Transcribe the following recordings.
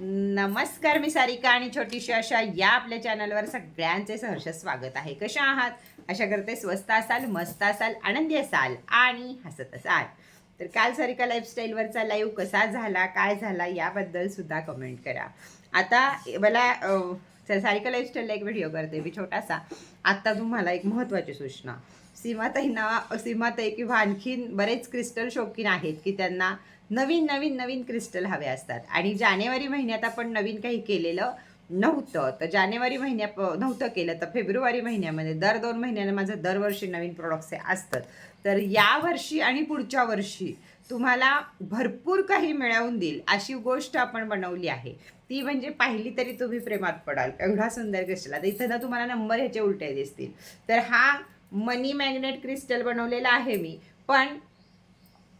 नमस्कार मी सारिका आणि छोटीशी अशा या आपल्या चॅनलवर सगळ्यांचे सहर्ष स्वागत आहे. कशा आहात? अशा करते स्वस्त असाल मस्त असाल आनंदी असाल आणि हसत असाल. तर काल सारिका लाईफस्टाईलवरचा लाईव्ह कसा झाला काय झाला याबद्दल सुद्धा कमेंट करा. आता मला सारिका लाईफस्टाईलला एक व्हिडिओ करते मी छोटासा. आत्ता तुम्हाला एक महत्त्वाची सूचना. सीमाताईंना सीमाताई किंवा आणखीन बरेच क्रिस्टल शौकीन आहेत की त्यांना नवीन नवीन नवीन क्रिस्टल हवे असतात. आणि जानेवारी महिन्यात आपण नवीन काही केलेलं नव्हतं. तर जानेवारी महिन्या नव्हतं केलं तर फेब्रुवारी महिन्यामध्ये दर दोन महिन्याने माझं दरवर्षी नवीन प्रोडक्ट्स हे असतात. तर या वर्षी आणि पुढच्या वर्षी तुम्हाला भरपूर काही मिळवून देईल अशी गोष्ट आपण बनवली आहे. ती म्हणजे पाहिली तरी तुम्ही प्रेमात पडाल. एवढा सुंदर क्रिस्टल आता इथं ना तुम्हाला नंबर ह्याचे उलटे दिसतील. तर हा मनी मॅग्नेट क्रिस्टल बनवलेला आहे मी. पण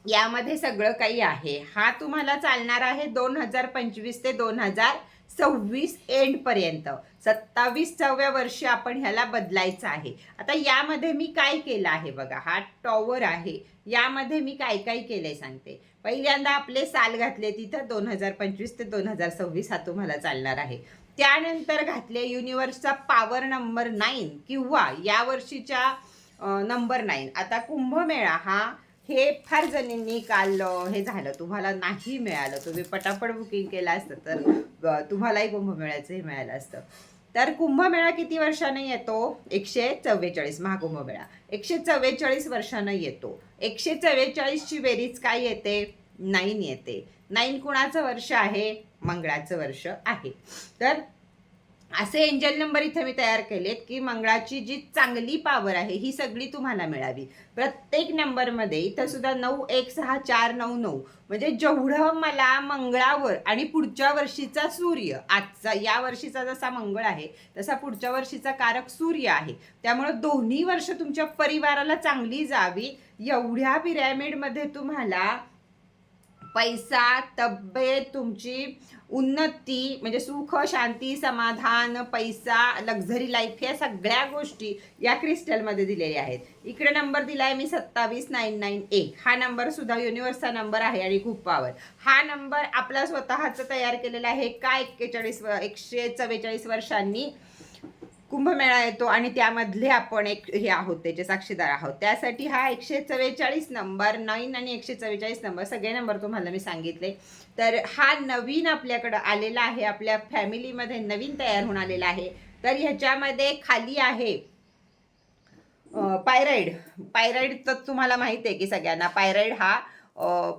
यामध्ये सगळं काही आहे. हा तुम्हाला चालणार आहे दोन हजार पंचवीस ते दोन हजार सव्वीस एंडपर्यंत सत्तावीसाव्या वर्षी आपण ह्याला बदलायचं आहे. आता यामध्ये मी काय केलं आहे बघा हा टॉवर आहे. यामध्ये मी काय काय केलंय सांगते. पहिल्यांदा आपले साल घातले तिथं दोन हजार पंचवीस ते दोन हजार सव्वीस हा तुम्हाला चालणार आहे. त्यानंतर घातले युनिवर्सचा पॉवर नंबर नाईन किंवा या वर्षीच्या नंबर नाईन आता कुंभमेळा हा हे फार जणींनी काल हे झालं. तुम्हाला नाही मिळालं. तुम्ही पटापट बुकिंग केलं असतं तर तुम्हालाही कुंभमेळ्याचं हे मिळालं असतं. तर कुंभमेळा किती वर्षानं येतो? एकशे चव्वेचाळीस महाकुंभमेळा. एकशे चव्वेचाळीस वर्षानं येतो. एकशे चव्वेचाळीसची बेरीज काय येते? नाईन येते. नाईन कुणाचं वर्ष आहे? मंगळाचं वर्ष आहे. तर असे एंजल नंबर इथे मी तयार केलेत की मंगळाची जी चांगली पॉवर आहे ही सगळी तुम्हाला मिळावी. प्रत्येक नंबरमध्ये इथं सुद्धा नऊ एक सहा चार नऊ नऊ. म्हणजे जेवढं मला मंगळावर आणि पुढच्या वर्षीचा सूर्य आजचा या वर्षीचा जसा मंगळ आहे तसा पुढच्या वर्षीचा कारक सूर्य आहे. त्यामुळं दोन्ही वर्ष तुमच्या परिवाराला चांगली जावी. एवढ्या पिरॅमिडमध्ये तुम्हाला पैसा तब्येत तुमची उन्नती म्हणजे सुख शांती समाधान पैसा लक्झरी लाईफ या सगळ्या गोष्टी या क्रिस्टलमध्ये दिलेल्या आहेत. इकडे नंबर दिलाय मी सत्तावीस नाईन नाईन एक. हा नंबर सुद्धा युनिव्हर्सचा नंबर आहे आणि खूप पावर हा नंबर आपला स्वतःचा तयार केलेला आहे का एक्केचाळीस एकशे चव्वेचाळीस वर्षांनी. कुंभमेळा येतो आणि त्यामधले आपण एक हे आहोत त्याचे साक्षीदार आहोत. त्यासाठी हा एकशे चव्वेचाळीस नंबर नाईन आणि एकशे चव्वेचाळीस नंबर सगळे नंबर तुम्हाला मी सांगितले. तर हा नवीन आपल्याकडं आलेला आहे आपल्या फॅमिलीमध्ये नवीन तयार होऊन आलेला आहे. तर ह्याच्यामध्ये खाली आहे पायराईड. पायराईड तर तुम्हाला माहिती आहे की सगळ्यांना पायराईड हा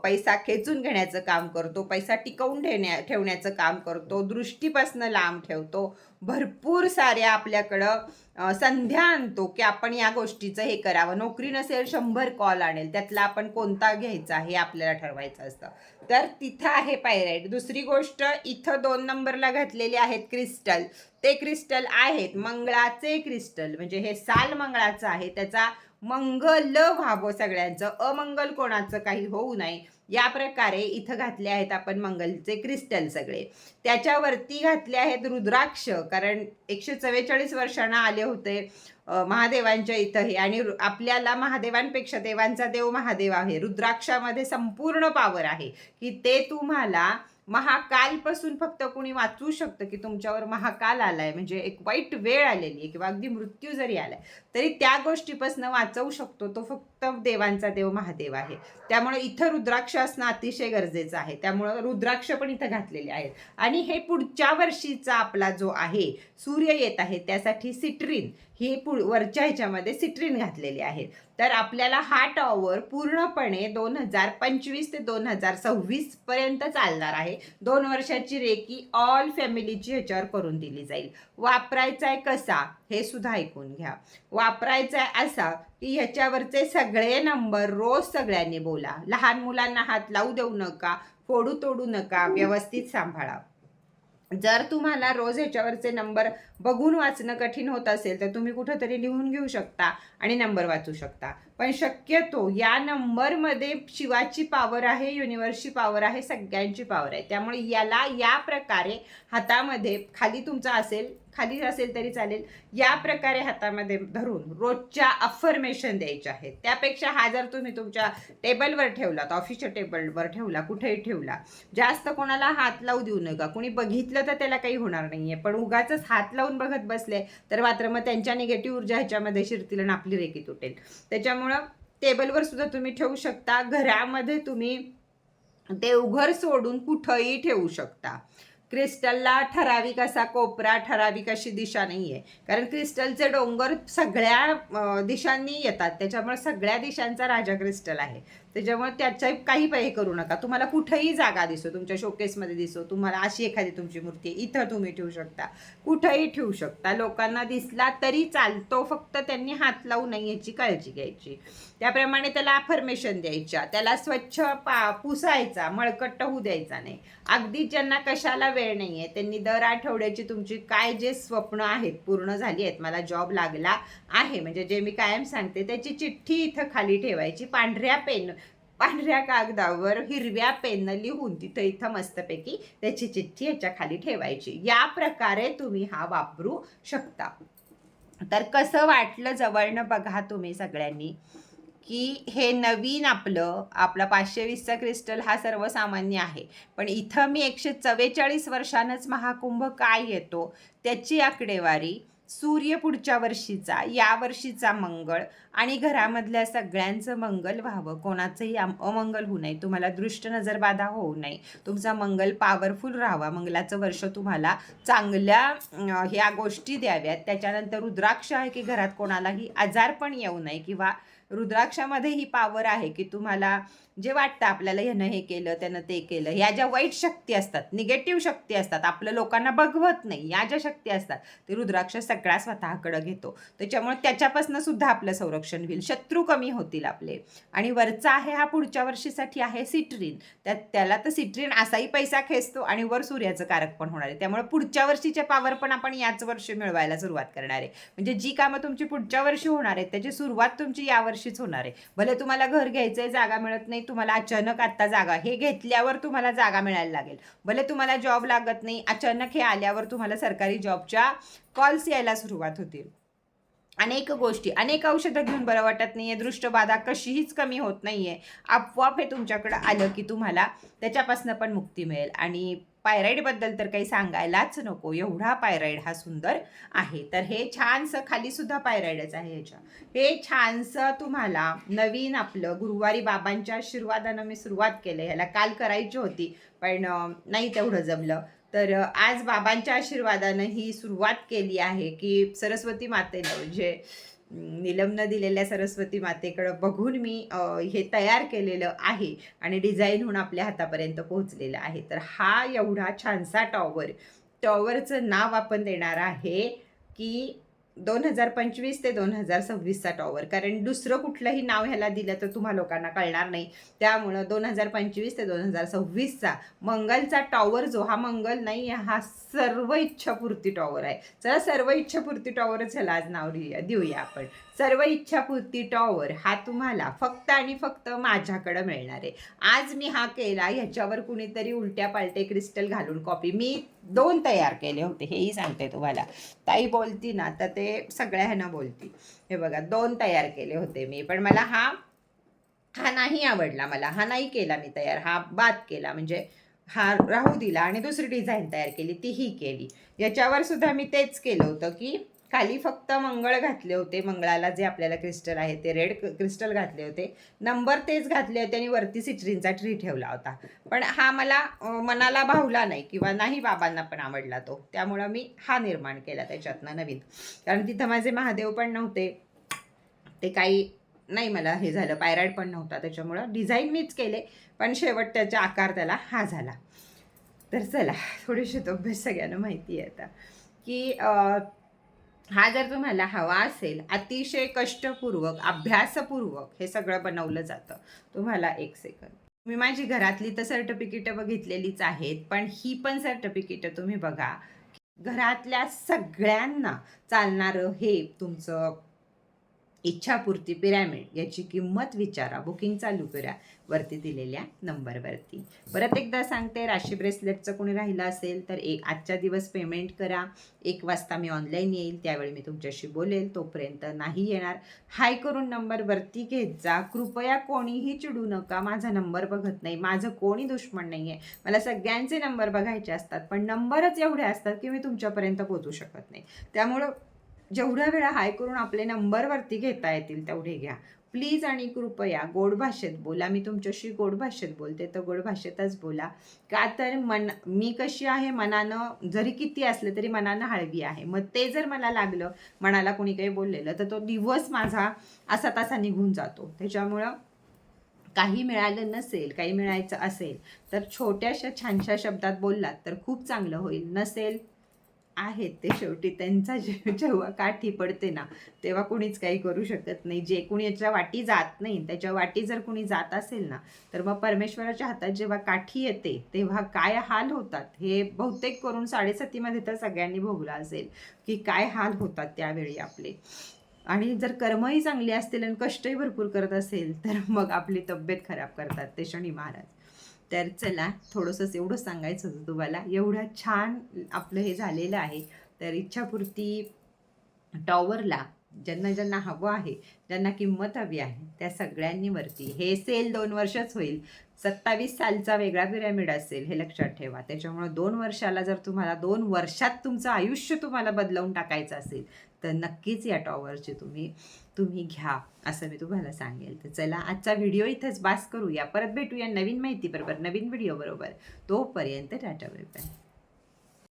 पैसा खेचून घेण्याचं काम करतो पैसा टिकवून ठेवण्या ठेवण्याचं काम करतो दृष्टीपासनं लांब ठेवतो भरपूर साऱ्या आपल्याकडं संध्या आणतो की आपण या गोष्टीचं हे करावं. नोकरी नसेल शंभर कॉल आणेल त्यातला आपण कोणता घ्यायचा हे आपल्याला ठरवायचं असतं. तर तिथं आहे पायराईट दुसरी गोष्ट इथं दोन नंबरला घातलेले आहेत क्रिस्टल. ते क्रिस्टल आहेत मंगळाचे क्रिस्टल. म्हणजे हे साल मंगळाचं आहे. त्याचा मंगल व्हावं सगळ्यांचं. अमंगल कोणाचं काही होऊ नये. या प्रकारे इथं घातले आहेत आपण मंगलचे क्रिस्टल सगळे. त्याच्यावरती घातले आहेत रुद्राक्ष कारण एकशे चव्वेचाळीस वर्षांना आले होते महादेवांच्या इथं हे. आणि आपल्याला महादेवांपेक्षा देवांचा देव महादेव आहे. रुद्राक्षामध्ये संपूर्ण पावर आहे. की ते तुम्हाला महाकालपासून फक्त कोणी वाचू शकतं की तुमच्यावर महाकाल आलाय. म्हणजे एक वाईट वेळ आलेली आहे किंवा अगदी मृत्यू जरी आलाय तरी त्या गोष्टीपासून वाचवू शकतो. तो फक्त देवांचा देव महादेव आहे. त्यामुळे इथं रुद्राक्ष असणं अतिशय गरजेचं आहे. त्यामुळं रुद्राक्ष पण इथं घातलेले आहेत. आणि हे पुढच्या वर्षीचा आपला जो आहे सूर्य येत आहे त्यासाठी सिट्रीन. ही पु वरच्या ह्याच्यामध्ये सिट्रीन घातलेली आहे. तर आपल्याला हा टॉवर पूर्णपणे दोन हजार पंचवीस ते दोन हजार सव्वीसपर्यंत चालणार आहे. दोन वर्षाची रेकी ऑल फॅमिलीची ह्याच्यावर करून दिली जाईल. वापरायचा आहे कसा हे सुद्धा ऐकून घ्या. वापरायचा आहे असा की ह्याच्यावरचे सगळे नंबर रोज सगळ्यांनी बोला. लहान मुलांना हात लावू देऊ नका फोडू तोडू नका व्यवस्थित सांभाळा. जर तुम्हाला रोज ह्याच्यावरचे नंबर बघून वाचणं कठीण होत असेल तर तुम्ही कुठंतरी लिहून घेऊ शकता आणि नंबर वाचू शकता. पण शक्यतो या नंबरमध्ये शिवाची पॉवर आहे युनिवर्सची पॉवर आहे सगळ्यांची पॉवर आहे. त्यामुळे याला या प्रकारे हातामध्ये खाली तुमचा असेल खाली असेल तरी चालेल या प्रकारे हातामध्ये धरून रोजच्या अफर्मेशन द्यायच्या आहेत. त्यापेक्षा हा जर तुम्ही तुमच्या टेबलवर ठेवला ऑफिसच्या टेबलवर ठेवला कुठेही ठेवला जास्त कोणाला हात लावू देऊ नका. कुणी बघितलं तर त्याला काही होणार नाहीये. पण उगाच हात लावून बघत बसले तर मात्र मग त्यांच्या निगेटिव्ह ऊर्जा ह्याच्यामध्ये शिरतील आणि आपली रेकी तुटेल. त्याच्यामुळं टेबलवर सुद्धा तुम्ही ठेवू शकता. घरामध्ये तुम्ही देवघर सोडून कुठंही ठेवू शकता. क्रिस्टलला ठराविक असा कोपरा ठराविक अशी दिशा नाही आहे कारण क्रिस्टलचे डोंगर सगळ्या दिशांनी येतात. त्याच्यामुळे सगळ्या दिशांचा राजा क्रिस्टल आहे. त्याच्यामुळे त्याच्या काही पाही करू नका. तुम्हाला कुठेही जागा दिसो. तुमच्या शोकेसमध्ये दिसो. तुम्हाला अशी एखादी तुमची मूर्ती आहे, इथं तुम्ही ठेवू शकता. कुठंही ठेवू शकता. लोकांना दिसला तरी चालतो. फक्त त्यांनी हात लावू नये याची काळजी घ्यायची. त्याप्रमाणे त्याला अफर्मेशन द्यायच्या त्याला स्वच्छ पा पुसायचा मळकट्ट होऊ द्यायचा नाही. अगदी ज्यांना कशाला वेळ नाहीये त्यांनी दर आठवड्याची तुमची काय जे स्वप्न आहेत पूर्ण झाली आहेत मला जॉब लागला आहे म्हणजे जे मी कायम सांगते त्याची चिठ्ठी इथं खाली ठेवायची पांढऱ्या पेन पांढऱ्या कागदावर हिरव्या पेननं लिहून तिथं इथं मस्तपैकी त्याची चिठ्ठी याच्या खाली ठेवायची. या प्रकारे तुम्ही हा वापरू शकता. तर कसं वाटलं जवळनं बघा तुम्ही सगळ्यांनी. की हे नवीन आपलं आपला पाचशे वीसचा क्रिस्टल हा सर्वसामान्य आहे. पण इथं मी एकशे चव्वेचाळीस वर्षानंच महाकुंभ काय येतो त्याची आकडेवारी सूर्य पुढच्या वर्षीचा या वर्षीचा मंगळ आणि घरामधल्या सगळ्यांचं मंगल व्हावं. कोणाचंही अमंगल होऊ नये. तुम्हाला दृष्ट नजरबाधा होऊ नये. तुमचा मंगल पॉवरफुल राहावा. मंगलाचं वर्ष तुम्हाला चांगल्या ह्या गोष्टी द्याव्यात. त्याच्यानंतर रुद्राक्ष आहे की घरात कोणालाही आजार पण येऊ नये किंवा रुद्राक्षामध्ये ही पावर आहे की तुम्हाला जे वाटतं आपल्याला ह्यानं हे केलं त्यानं ते केलं ह्या ज्या वाईट शक्ती असतात निगेटिव्ह शक्ती असतात आपलं लोकांना बघवत नाही या ज्या शक्ती असतात ते रुद्राक्ष सगळा स्वतःकडं घेतो. त्याच्यामुळे त्याच्यापासून सुद्धा आपलं संरक्षण होईल. शत्रू कमी होतील आपले. आणि वरचा आहे हा पुढच्या वर्षीसाठी आहे सिट्रीन. त्यात त्याला तर सिट्रीन असाही पैसा खेचतो आणि वर सूर्याचं कारक पण होणार आहे. त्यामुळे पुढच्या वर्षीचे पावर पण आपण याच वर्षी मिळवायला सुरुवात करणार आहे. म्हणजे जी कामं तुमची पुढच्या वर्षी होणार आहेत त्याची सुरुवात तुमची यावर्षीच होणार आहे. भले तुम्हाला घर घ्यायचं आहे जागा मिळत नाही तुम्हाला अचानक आत्ता जागा हे घेतल्यावर तुम्हाला जागा मिळायला लागेल. भले तुम्हाला जॉब लागत नाही अचानक हे आल्यावर तुम्हाला सरकारी जॉबच्या कॉल्स यायला सुरुवात होतील. अनेक गोष्टी अनेक औषधं घेऊन बरं वाटत नाही आहे दृष्टबाधा कशीहीच कमी होत नाही आहे आपोआप हे तुमच्याकडं आलं की तुम्हाला त्याच्यापासून पण मुक्ती मिळेल. आणि पायराईडबद्दल तर काही सांगायलाच नको. एवढा पायराईड हा सुंदर आहे. तर हे छानसं खाली सुद्धा पायराईडच आहे ह्याच्या हे छानसं तुम्हाला नवीन आपलं गुरुवारी बाबांच्या आशीर्वादानं मी सुरुवात केलं ह्याला काल करायची होती पण नाही तेवढं जमलं. तर आज बाबांच्या आशीर्वादानं ही सुरुवात केली आहे की सरस्वती मातेनं. म्हणजे निलमनं दिलेल्या सरस्वती मातेकडं बघून मी हे तयार केलेलं आहे आणि डिझाईन होऊन आपल्या हातापर्यंत पोहोचलेलं आहे. तर हा एवढा छानसा टॉवर टॉवरचं नाव आपण देणार आहे की दोन हजार पंचवीस ते दोन हजार सव्वीसचा टॉवर कारण दुसरं कुठलंही नाव ह्याला दिलं तर तुम्हा लोकांना कळणार नाही. त्यामुळं दोन हजार पंचवीस ते दोन हजार सव्वीसचा मंगलचा टॉवर जो हा मंगल नाही आहे, हा सर्व इच्छापूर्ती टॉवर आहे. चला सर्व इच्छापूर्ती टॉवरच ह्याला आज नाव देऊया देऊया आपण. सर्व इच्छापूर्ती टॉवर हा तुम्हाला फक्त आणि फक्त माझ्याकडं मिळणार आहे. आज मी हा केला ह्याच्यावर कुणीतरी उलट्या पालटे क्रिस्टल घालून कॉपी मी दोन तयार केले होते हेही सांगते तुम्हाला. ताई बोलती ना तर ते सगळ्या ह्यांना बोलती. हे बघा दोन तयार केले होते मी पण मला हा हा नाही आवडला मला. हा नाही केला मी तयार हा बाद केला. म्हणजे हा राहू दिला आणि दुसरी डिझाईन तयार केली तीही केली. याच्यावर सुद्धा मी तेच केलं होतं की खाली फक्त मंगळ घातले होते मंगळाला जे आपल्याला क्रिस्टल आहे ते रेड क्रिस्टल घातले होते. नंबर तेच घातले होते आणि वरती सिट्रीनचा ट्री ठेवला होता. पण हा मला मनाला भावला नाही किंवा नाही बाबांना पण आवडला तो. त्यामुळं मी हा निर्माण केला त्याच्यातनं नवीन. कारण तिथं माझे महादेव पण नव्हते. ते काही नाही मला हे झालं पायराईड पण नव्हता त्याच्यामुळं. डिझाईन मीच केले पण शेवट त्याचा आकार त्याला हा झाला. तर चला थोडीशी तो अभ्यास सगळ्यांना माहिती आहे आता. की हा जर तुम्हाला हवा असेल अतिशय कष्टपूर्वक अभ्यासपूर्वक हे सगळं बनवलं जातं. तुम्हाला एक सेकंद मी माझी घरातली तर सर्टिफिकेटं बघितलेलीच आहेत पण ही पण सर्टिफिकेटं तुम्ही बघा. घरातल्या सगळ्यांना चालणारं हे तुमचं इच्छापूर्ती पिरॅमिड याची किंमत विचारा. बुकिंग चालू करा. वरती दिलेल्या नंबरवरती. परत एकदा सांगते राशी ब्रेसलेटचं कोणी राहिलं असेल तर एक आजच्या दिवस पेमेंट करा. एक वाजता मी ऑनलाईन येईल त्यावेळी मी तुमच्याशी बोलेल. तोपर्यंत नाही येणार. हाय करून नंबर वरती घेत जा. कृपया कोणीही चिडू नका. माझा नंबर बघत नाही. माझं कोणी दुश्मन नाही आहे मला सगळ्यांचे नंबर बघायचे असतात पण नंबरच एवढे असतात की मी तुमच्यापर्यंत पोहोचू शकत नाही. त्यामुळं जेवढ्या वेळा हाय करून आपले नंबरवरती घेता येतील तेवढे घ्या. प्लीज आणि कृपया गोड भाषेत बोला. मी तुमच्याशी गोड भाषेत बोलते तर गोड भाषेतच बोला. का तर मन मी कशी आहे मनानं जरी किती असले तरी मनानं हळवी आहे. मग ते जर मला लागलं मनाला कोणी काही बोललेलं तर तो दिवस माझा असा तसा निघून जातो. त्याच्यामुळं काही मिळालं नसेल काही मिळायचं असेल तर छोट्याशा छानशा शब्दात बोललात तर खूप चांगलं होईल. नसेल आहेत ते शेवटी. त्यांचा जे जेव्हा काठी पडते ना तेव्हा कुणीच काही करू शकत नाही. जे कुणी याच्या वाटी जात नाही त्याच्या वाटी जर कुणी जात असेल ना तर मग परमेश्वराच्या हातात जेव्हा काठी येते तेव्हा काय हाल होतात? हे बहुतेक करून साडेसातीमध्ये तर सगळ्यांनी भोगलं असेल की काय हाल होतात त्यावेळी आपले. आणि जर कर्मही चांगली असतील आणि कष्टही भरपूर करत असेल तर मग आपली तब्येत खराब करतात ते शनी महाराज. तर चला थोडंसं एवढं सांगायचं होतं तुम्हाला. एवढं छान आपलं हे झालेलं आहे. तर इच्छापूर्ती टॉवरला ज्यांना ज्यांना हवं आहे ज्यांना किंमत हवी आहे त्या सगळ्यांनी वरती हे सेल दोन वर्षच होईल. सत्तावीस सालचा वेगळा पिरॅमिड असेल हे लक्षात ठेवा. त्याच्यामुळं दोन वर्षाला जर तुम्हाला दोन वर्षात तुमचं आयुष्य तुम्हाला बदलवून टाकायचं असेल तर नक्कीच या टॉवरचे तुम्ही तुम्ही घ्या असं मी तुम्हाला सांगेल. तर चला आजचा व्हिडिओ इथंच बास करूया. परत भेटूया नवीन माहिती बरोबर नवीन व्हिडिओ बरोबर. तोपर्यंत टाटा बाय बाय.